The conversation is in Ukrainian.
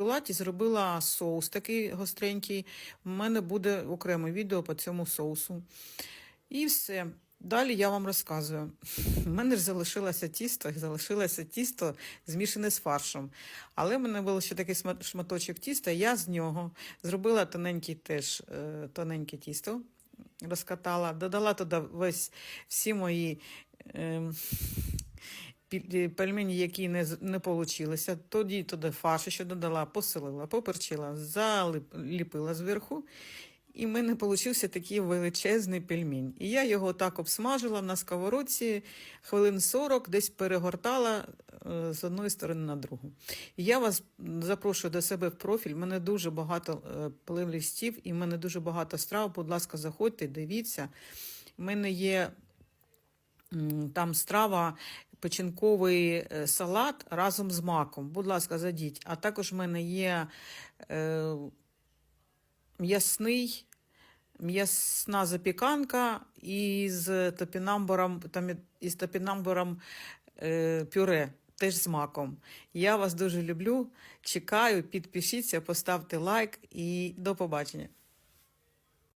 салаті зробила соус такий гостренький. У мене буде окреме відео по цьому соусу. І все. Далі я вам розказую. У мене ж залишилося тісто, залишилося тісто змішане з фаршем. Але в мене був ще такий шматочок тіста, я з нього зробила тоненький теж е, тоненьке тісто, розкатала, додала туди весь всі мої. Е, пельмені, які не, не получилися, тоді туди фарш ще додала, посолила, поперчила, заліпила зверху. І в мене получився такий величезний пельмень. І я його так обсмажила на сковородці хвилин 40, десь перегортала е, з одної сторони на другу. І я вас запрошую до себе в профіль. У мене дуже багато е, плейлистів і в мене дуже багато страв. Будь ласка, заходьте, дивіться. У мене є там страва печінковий е, салат разом з маком. Будь ласка, зайдіть. А також в мене є е, м'ясний, м'ясна запіканка із топінамбуром, там, із топінамбуром е, пюре. Теж з маком. Я вас дуже люблю. Чекаю, підпишіться, поставте лайк і до побачення.